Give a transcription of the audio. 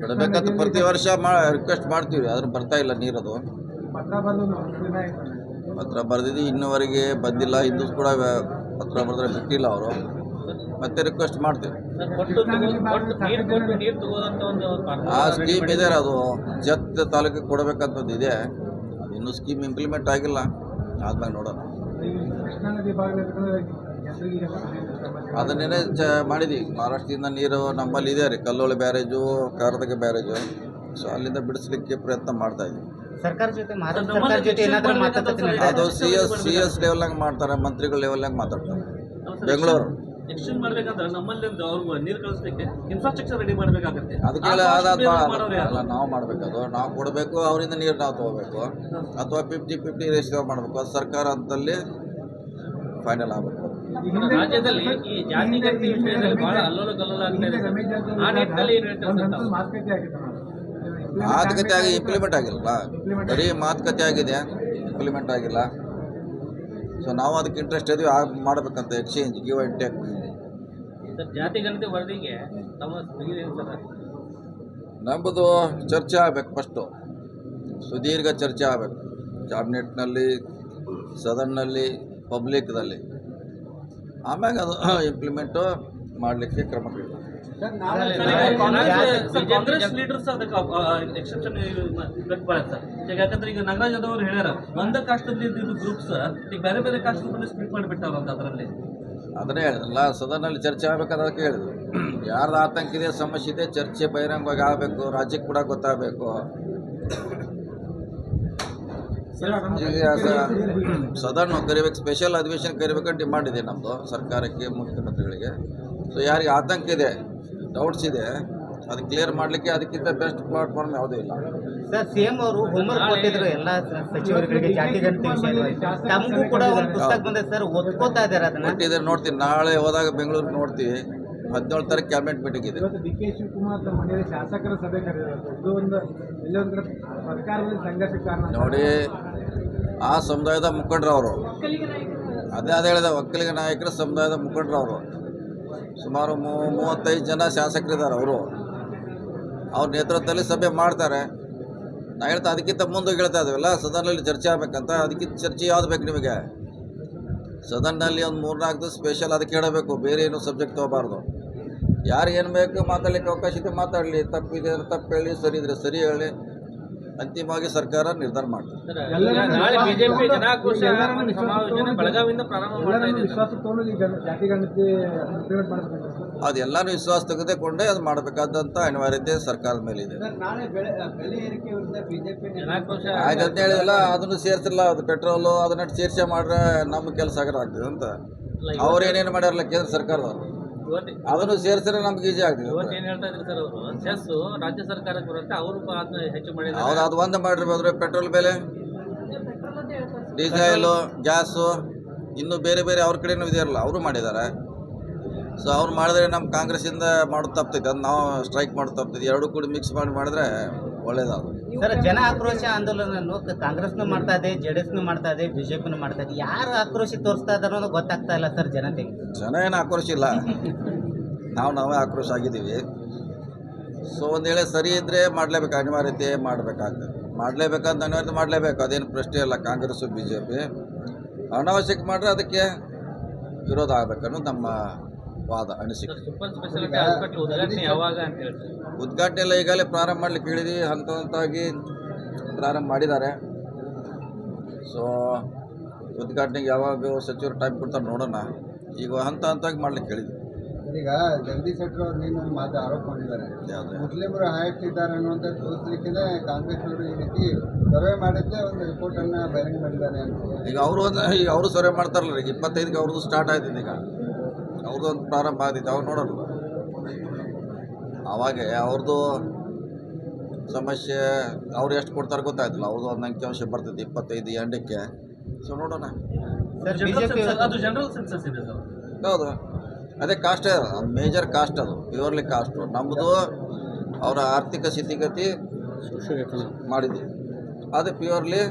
ಬಿಡಬೇಕಂತ. ಪ್ರತಿ ವರ್ಷ ಮಾ ರಿಕ್ವೆಸ್ಟ್ ಮಾಡ್ತೀವಿ ಆದ್ರೆ ಬರ್ತಾ ಇಲ್ಲ ನೀರದು. ಪತ್ರ ದಿನ ಆಯ್ತು. ಪತ್ರ ಬರೆದಿದ್ದು ಇನ್ನೂವರೆಗೆ ಬಂದಿಲ್ಲ ಹಿಂದೂಸ್ ಕೂಡ ಪತ್ರ ಬರೆದ್ರೆ ಬಿಟ್ಟಿಲ್ಲ ಅವರು. ಮತ್ತೆ ರಿಕ್ವೆಸ್ಟ್ ಮಾಡ್ತೀವಿ. ನೀರು ನೀರು ಆ ಸ್ಕೀಮ್ ಇದೆ ಅದು. ಜತ್ ತಾಲೂಕಿಗೆ ಕೊಡಬೇಕಂತದ್ದು ಇದೆ. ಅದು ಇನ್ನೂ ಸ್ಕೀಮ್ ಇಂಪ್ಲಿಮೆಂಟ್ ಆಗಿಲ್ಲ. ಆದ್ಮೇಲೆ ನೋಡೋಣ. ಅದನ್ನೇನೆ ಚ ಮಾಡಿದ್ವಿ. ಮಹಾರಾಷ್ಟ್ರದಿಂದ ನೀರು ನಮ್ಮಲ್ಲಿ ಇದೆ ರೀ. ಕಲ್ಲೋಳಿ ಬ್ಯಾರೇಜು ಕಾರದಗೆ ಬ್ಯಾರೇಜು. ಸೊ ಅಲ್ಲಿಂದ ಬಿಡಿಸ್ಲಿಕ್ಕೆ ಪ್ರಯತ್ನ ಮಾಡ್ತಾ ಇದ್ವಿ ಸರ್ಕಾರ ಜೊತೆ ಮಹಾರಾಷ್ಟ್ರ ಸರ್ಕಾರ ಜೊತೆ ಏನಾದರೂ ಮಾತುಕತೆ ಅದು ಸಿ ಎಸ್ ಸಿ ಎಸ್ ಲೆವೆಲ್ನಾಗ ಮಾಡ್ತಾರೆ ಮಂತ್ರಿಗಳ ಲೆವೆಲ್ನಾಗ ಮಾತಾಡ್ತಾರೆ. ಬೆಂಗಳೂರು. ಎಕ್ಸ್ಚೇಂಜ್ ಮಾಡ್ಬೇಕಂದ್ರೆ ನಮ್ಮಲ್ಲಿ ಒಂದು ಅವ್ರು ನೀರು ಕಳಿಸ್ಲಿಕ್ಕೆ ಇನ್ಫ್ರಾಸ್ಟ್ರಕ್ಚರ್ ರೆಡಿ ಮಾಡಬೇಕಾಗತ್ತೆ. ಅದಕ್ಕೆ ಅಲ್ಲ ನಾವು ಮಾಡಬೇಕದು. ನಾವು ಕೊಡಬೇಕು ಅವರಿಂದ ನೀರು ನಾವು ತಗೋಬೇಕು. ಅಥವಾ ಫಿಫ್ಟಿ ಫಿಫ್ಟಿ ರೇಷಿಯೋ ಮಾಡಬೇಕು. ಅದು ಸರ್ಕಾರ ಅಂತಲ್ಲಿ ಫೈನಲ್ ಆಗಬೇಕು. ರಾಜ್ಯದಲ್ಲಿ ಈ ಜಾತಿ ಗಣತಿ ವಿಷಯದಲ್ಲಿ ಬಹಳ ಅಲ್ಲೋಲ ಕಲ್ಲೋಲ ಆಗ್ತಾ ಇದೆ. ಸರ್. ಆ ನಿಟ್ಟಿನಲ್ಲಿ ಏನು ಹೇಳ್ತಾರೆ ಸರ್ ತಾವು? ಮಾತುಕತೆ ಆಗಿ ಇಂಪ್ಲಿಮೆಂಟ್ ಆಗಿಲ್ಲ ಬರೀ ಮಾತುಕತೆ ಆಗಿದೆ ಇಂಪ್ಲಿಮೆಂಟ್ ಆಗಿಲ್ಲ. ಸೊ ನಾವು ಅದಕ್ಕೆ ಇಂಟ್ರೆಸ್ಟ್ ಇದೀವಿ ಆಗ ಮಾಡಬೇಕಂತ exchange give and take sir ಜಾತಿ ಗಣತಿ ವರದಿಗೆ ತಮ್ಮ ಇದೇನು ಸರ್? ನಮ್ಮದು ಚರ್ಚೆ ಆಗಬೇಕು ಫಸ್ಟು ಸುದೀರ್ಘ ಚರ್ಚೆ ಆಗಬೇಕು. ಕ್ಯಾಬಿನೆಟ್ನಲ್ಲಿ ಸದನ್ನಲ್ಲಿ ಪಬ್ಲಿಕ್ದಲ್ಲಿ ಆಮ್ಯಾಗ ಅದು ಇಂಪ್ಲಿಮೆಂಟು ಮಾಡಲಿಕ್ಕೆ ಕ್ರಮ. ಕಾಂಗ್ರೆಸ್ ಲೀಡರ್ಸ್ ಅದಕ್ಕೆ ಎಕ್ಸೆಪ್ಷನ್ ಸರ್. ಈಗ ಯಾಕಂದ್ರೆ ಈಗ ನಾಗರಾಜ್ ಯಾದವ್ ಅವ್ರು ಹೇಳ್ಯಾರ ಒಂದ ಕಾಷ್ಟದಲ್ಲಿ ಇದು ಗ್ರೂಪ್ಸ್ ಈಗ ಬೇರೆ ಬೇರೆ ಕಾಸ್ಟ್ ಸ್ಪ್ಲಿಟ್ ಮಾಡಿಬಿಟ್ಟಾರಂತ ಅದರಲ್ಲಿ. ಅದನ್ನೇ ಹೇಳಿದ್ರಲ್ಲ ಸದನಲ್ಲಿ ಚರ್ಚೆ ಆಗ್ಬೇಕಾದ್ರೆ ಅದಕ್ಕೆ ಹೇಳಿದ್ರು. ಯಾರ್ದು ಆತಂಕ ಇದೆ ಸಮಸ್ಯೆ ಇದೆ ಚರ್ಚೆ ಬಹಿರಂಗವಾಗಿ ಆಗಬೇಕು ರಾಜ್ಯಕ್ಕೆ ಕೂಡ ಗೊತ್ತಾಗಬೇಕು. ಸದನ್ ಕರಿಬೇಕು ಸ್ಪೆಷಲ್ ಅಧಿವೇಶನ ಕರಿಬೇಕಂತ ಡಿಮಾಂಡ್ ಇದೆ ನಮ್ಮದು ಸರ್ಕಾರಕ್ಕೆ ಮುಖ್ಯಮಂತ್ರಿಗಳಿಗೆ. ಸೊ ಯಾರಿಗೆ ಆತಂಕ ಇದೆ ಡೌಟ್ಸ್ ಇದೆ ಅದು ಕ್ಲಿಯರ್ ಮಾಡಲಿಕ್ಕೆ ಅದಕ್ಕಿಂತ ಬೆಸ್ಟ್ ಪ್ಲಾಟ್ಫಾರ್ಮ್ ಯಾವುದೂ ಇಲ್ಲ. ಸರ್ ಸಿಎಂ ಅವರು ಹೋಮ್ವರ್ಕ್ ಕೊಟ್ಟಿದ್ರು ಎಲ್ಲ ಸಚಿವರುಗಳಿಗೆ ಜಾತಿ ಗಣತಿ ತಮಗೂ ಕೂಡ ಒಂದು ಪುಸ್ತಕ ಬಂದಿದೆ ಸರ್ ಓದ್ಕೋತಾ ಇದ್ದಾರೆ ಅದನ್ನ. ನೋಡ್ತೀನಿ. ನಾಳೆ ಹೋದಾಗ ಬೆಂಗಳೂರಿಗೆ ನೋಡ್ತೀವಿ ಹದಿನೇಳು ತಾರೀಕು ಕ್ಯಾಬಿನೆಟ್ ಮೀಟಿಂಗ್ ಇದೆ. ಇವತ್ತು ಡಿ ಕೆ ಶಿವಕುಮಾರ್ ತಮ್ಮ ಮನೆಯಲ್ಲಿ ಶಾಸಕರ ಸಭೆ ಇದು ಒಂದು ಸರ್ಕಾರದಲ್ಲಿ ಕಾರಣ ನೋಡಿ ಆ ಸಮುದಾಯದ ಮುಖಂಡರು ಅವರು. ಅದೇ ಅದೇ ಹೇಳಿದೆ ಒಕ್ಕಲಿಗ ನಾಯಕರ ಸಮುದಾಯದ ಮುಖಂಡರು ಅವರು. ಸುಮಾರು ಮೂ- ಮೂವತ್ತೈದು ಜನ ಶಾಸಕರಿದ್ದಾರೆ ಅವರು. ಅವ್ರ ನೇತೃತ್ವದಲ್ಲಿ ಸಭೆ ಮಾಡ್ತಾರೆ. ನಾ ಹೇಳ್ತಾ ಅದಕ್ಕಿಂತ ಮುಂದೆ ಹೇಳ್ತಾ ಇದ್ದೀವಲ್ಲ ಸದನದಲ್ಲಿ ಚರ್ಚೆ ಆಗ್ಬೇಕಂತ ಅದಕ್ಕಿಂತ ಚರ್ಚೆ ಯಾವ್ದು ಬೇಕು ನಿಮಗೆ? ಸದನ್ನಲ್ಲಿ ಒಂದು ಮೂರ್ನಾಲ್ಕು ದಿವಸ ಸ್ಪೆಷಲ್ ಅದಕ್ಕೆ ಹೇಳಬೇಕು, ಬೇರೆ ಏನು ಸಬ್ಜೆಕ್ಟ್ ತೊಗೋಬಾರ್ದು. ಯಾರು ಏನು ಬೇಕು ಮಾತಾಡಲಿಕ್ಕೆ ಅವಕಾಶ ಇದೆ ಮಾತಾಡಲಿ, ತಪ್ಪಿದೆ ತಪ್ಪು ಹೇಳಿ, ಸರಿ ಇದ್ರೆ ಸರಿ ಹೇಳಿ. ಅಂತಿಮವಾಗಿ ಸರ್ಕಾರ ನಿರ್ಧಾರ ಮಾಡ್ತಾರೆ ಅದೆಲ್ಲಾನು. ವಿಶ್ವಾಸ ತೆಗೆದುಕೊಂಡೆ ಅದು ಮಾಡಬೇಕಾದಂತ ಅನಿವಾರ್ಯತೆ ಸರ್ಕಾರದ ಮೇಲೆ ಇದೆ. ನಾಳೆ ಬೆಳೆ ಬೆಲೆ ಏರಿಕೆ ವಿರುದ್ಧ ಬಿಜೆಪಿ ಜನಾಕ್ರೋಶ ಆಯ್ತು ಅಂತ ಹೇಳಿದಲ್ಲ ಅದನ್ನು ಸೇರಿಸಿಲ್ಲ ಅದು ಪೆಟ್ರೋಲು ಅದನ್ನ ಸೇರ್ಸೆ ಮಾಡ್ರೆ ನಮ್ಮ ಕೆಲಸ ಆಗರ ಆಗ್ತದೆ ಅಂತ. ಅವ್ರು ಏನೇನು ಮಾಡ್ಯಾರಲ್ಲ ಕೇಂದ್ರ ಸರ್ಕಾರದವರು? ಅದನ್ನು ಸೇರಿಸಿದ್ರೆ ನಮ್ಗೆ ಈಜಿ ಆಗ್ತದೆ. ಇವತ್ತು ಏನ್ ಹೇಳ್ತಾ ಇದ್ರು ಸರ್ ಅವರು? ಸೆಸ್ ರಾಜ್ಯ ಸರ್ಕಾರಕ್ಕೆ ಬರುತ್ತೆ ಅವರು ಅದನ್ನ ಹೆಚ್ಚು ಮಾಡಿದ್ದಾರೆ. ಹೌದು ಅದು ಒಂದು ಮಾಡಿರ್ಬೋದ್ರೆ ಪೆಟ್ರೋಲ್ ಬೆಲೆ ಡೀಸೆಲು ಗ್ಯಾಸು ಇನ್ನು ಬೇರೆ ಬೇರೆ ಅವ್ರ ಕಡೆನೂ ಇದೆಯಲ್ಲ ಅವರು ಮಾಡಿದ್ದಾರೆ. ಸೊ ಅವ್ರು ಮಾಡಿದ್ರೆ ನಮ್ಮ ಕಾಂಗ್ರೆಸ್ಸಿಂದ ಮಾಡೋದು ತಪ್ತೈತೆ ಅದು ನಾವು ಸ್ಟ್ರೈಕ್ ಮಾಡೋದು ತಪ್ತೈತೆ. ಎರಡು ಕೂಡ ಮಿಕ್ಸ್ ಮಾಡಿ ಮಾಡಿದ್ರೆ ಒಳ್ಳೇದಾದ್ರು ಸರ್ ಜನ ಆಕ್ರೋಶ ಆಂದೋಲನ ಕಾಂಗ್ರೆಸ್ ಕಾಂಗ್ರೆಸ್ನು ಮಾಡ್ತಾ ಇದೆ ಜೆಡಿಎಸ್ನು ಮಾಡ್ತಾ ಇದೆ ಬಿಜೆಪಿನೂ ಮಾಡ್ತಾ ಇದೆ. ಯಾರು ಆಕ್ರೋಶ ತೋರಿಸ್ತಾ ಇದಾರೋ ಅನ್ನೋದು ಗೊತ್ತಾಗ್ತಾ ಇಲ್ಲ ಸರ್ ಜನತೆಗೆ. ಜನ ಏನು ಆಕ್ರೋಶ ಇಲ್ಲ. ನಾವು ನಾವೇ ಆಕ್ರೋಶ ಆಗಿದ್ದೀವಿ. ಸೊ ಒಂದು ವೇಳೆ ಸರಿ ಇದ್ದರೆ ಮಾಡಲೇಬೇಕು ಅನಿವಾರ್ಯತೆ ಮಾಡಬೇಕಾಗ್ತದೆ. ಮಾಡಲೇಬೇಕಂತ ಅನಿವಾರ್ಯತೆ ಮಾಡಲೇಬೇಕು. ಅದೇನು ಪ್ರಶ್ನೆ ಇಲ್ಲ ಕಾಂಗ್ರೆಸ್ಸು ಬಿ ಜೆ ಪಿ ಅನಾವಶ್ಯಕ ಮಾಡಿದ್ರೆ ಅದಕ್ಕೆ ವಿರೋಧ ಆಗಬೇಕನ್ನೋದು ನಮ್ಮ ವಾದ ಅನಿಸಿಕೆ. ಸ್ಪೆಷಾಲಿಟಿ ಉದ್ಘಾಟನೆ ಯಾವಾಗ ಅಂತ ಹೇಳ್ತಾರೆ? ಉದ್ಘಾಟನೆ ಎಲ್ಲ ಈಗಾಗಲೇ ಪ್ರಾರಂಭ ಮಾಡ್ಲಿಕ್ಕೆ ಹೇಳಿದ್ವಿ ಹಂತ ಹಂತವಾಗಿ ಪ್ರಾರಂಭ ಮಾಡಿದ್ದಾರೆ. ಸೊ ಉದ್ಘಾಟನೆಗೆ ಯಾವಾಗ ಸಚಿವರು ಟೈಮ್ ಕೊಡ್ತಾರೆ ನೋಡೋಣ. ಈಗ ಹಂತ ಹಂತವಾಗಿ ಮಾಡ್ಲಿಕ್ಕೆ ಹೇಳಿದ್ವಿ ಈಗ ಜಗದೀಶ್ ಶೆಟ್ಟರ್ ಅವ್ರು ನೀನು ಮಾತು ಆರೋಪ ಮಾಡಿದ್ದಾರೆ. ಯಾವ್ದು? ಮುಸ್ಲಿಮರು ಹ್ಯಾಕ್ಟ್ ಇದ್ದಾರೆ ಅನ್ನುವಂಥ ತೋರಿಸ್ಲಿಕ್ಕೆ ಕಾಂಗ್ರೆಸ್ ಅವರು ಈ ರೀತಿ ಸರ್ವೆ ಮಾಡಿದ್ದೆ ಒಂದು ರಿಪೋರ್ಟನ್ನು ಅನ್ನ ಬಹಿರಂಗ ಮಾಡಿದ್ದಾರೆ ಅಂತ. ಈಗ ಅವರು ಒಂದು ಈಗ ಅವರು ಸರ್ವೆ ಮಾಡ್ತಾರಲ್ಲ ಈಗ ಇಪ್ಪತ್ತೈದಕ್ಕೆ ಅವ್ರದ್ದು ಸ್ಟಾರ್ಟ್ ಆಯ್ತು ಈಗ ಅವ್ರದ್ದು ಒಂದು ಪ್ರಾರಂಭ ಆದಿತ್ತು ಅವಾಗ ನೋಡೋಣ ಅವಾಗೆ ಅವ್ರದ್ದು ಸಮಸ್ಯೆ ಅವ್ರು ಎಷ್ಟು ಕೊಡ್ತಾರೆ ಗೊತ್ತಾಯ್ತಿಲ್ಲ. ಅವ್ರದ್ದು ಒಂದು ಅಂಕಿಅಂಶ ಬರ್ತೈತಿ ಇಪ್ಪತ್ತೈದು ಎಂಡಕ್ಕೆ ಸೊ ನೋಡೋಣ. ಸರ್ ಜನರಲ್ ಬಿಜೆಪಿ ಸೆನ್ಸಸ್ ಅದು ಜನರಲ್ ಸೆನ್ಸಸ್ ಇದೆ ಸರ್ ಹೌದು. ಅದೇ ಕಾಸ್ಟ್ ಮೇಜರ್ ಕಾಸ್ಟ್ ಅದು ಪ್ಯೂರ್ಲಿ ಕಾಸ್ಟು ನಮ್ಮದು ಅವರ ಆರ್ಥಿಕ ಸ್ಥಿತಿಗತಿ ಮಾಡಿದ್ವಿ. ಅದು ಪ್ಯೂರ್ಲಿ